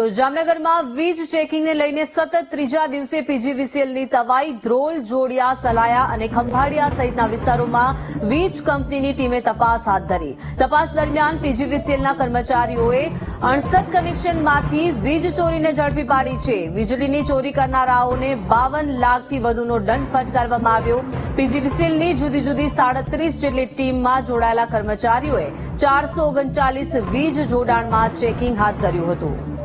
તો જામનગરમાં વીજ ચેકિંગને લઈને સતત ત્રીજા દિવસે પીજીવીસીએલની તવાઈ, ધ્રોલ, જોડિયા, સલાયા અને ખંભાળિયા સહિતના વિસ્તારોમાં વીજ કંપનીની ટીમે તપાસ હાથ ધરી. તપાસ દરમિયાન પીજીવીસીએલના કર્મચારીઓએ અડસઠ કનેક્શનમાંથી વીજ ચોરીને ઝડપી પાડી છે. વીજળીની ચોરી કરનારાઓને બાવન લાખથી વધુનો દંડ ફટકારવામાં આવ્યો. પીજીવીસીએલની જુદી જુદી સાડત્રીસ જેટલી ટીમમાં જોડાયેલા કર્મચારીઓએ ચારસો ઓગણચાલીસ વીજ જોડાણમાં ચેકિંગ હાથ ધર્યું હતું.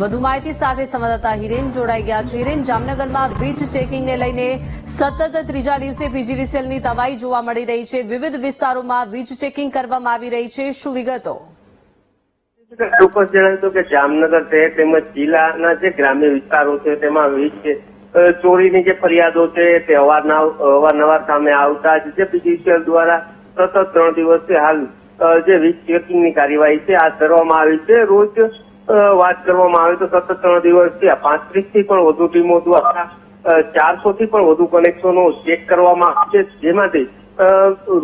વધુ માહિતી સાથે સંવાદદાતા હિરેન જોડાઈ ગયા છે. હિરેન, જામનગરમાં વીજ ચેકિંગને લઈને સતત ત્રીજા દિવસે પીજીવીસીએલની તબાહી જોવા મળી રહી છે. વિવિધ વિસ્તારોમાં વીજ ચેકિંગ કરવામાં આવી રહી છે. શું વિગતો? ચોક્કસ જણાવ્યું કે જામનગર શહેર તેમજ જિલ્લાના જે ગ્રામ્ય વિસ્તારો છે, તેમાં વીજ ચોરીની જે ફરિયાદો છે, તે અવારનવાર સામે આવતા જ જે પીજીવીસીએલ દ્વારા સતત ત્રણ દિવસથી હાલ જે વીજ ચેકિંગની કાર્યવાહી છે હાથ ધરવામાં આવી છે. રોજ વાત કરવામાં આવે તો સતત ત્રણ દિવસથી પાંત્રીસથી પણ વધુ ટીમો દ્વારા ચારસો થી પણ વધુ કનેક્શનો ચેક કરવામાં આવશે જેમાંથી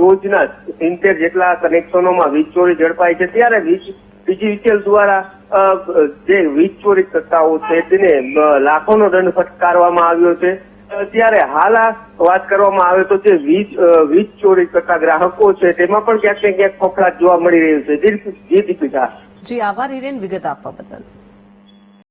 રોજના સિત્તેર જેટલા કનેક્શનોમાં વીજ ચોરી ઝડપાય છે. ત્યારે વીજ પીજીવીસીએલ દ્વારા જે વીજ ચોરી કરતાઓ છે તેને લાખોનો દંડ ફટકારવામાં આવ્યો છે. ત્યારે હાલ વાત કરવામાં આવે તો જે વીજ વીજ ચોરી કરતા ગ્રાહકો છે, તેમાં પણ ક્યાંક ને ક્યાંક ફફડાટ જોવા મળી રહ્યું છે. દીપિકા જી આભાર હિરેન વિગત આપવા બદલ.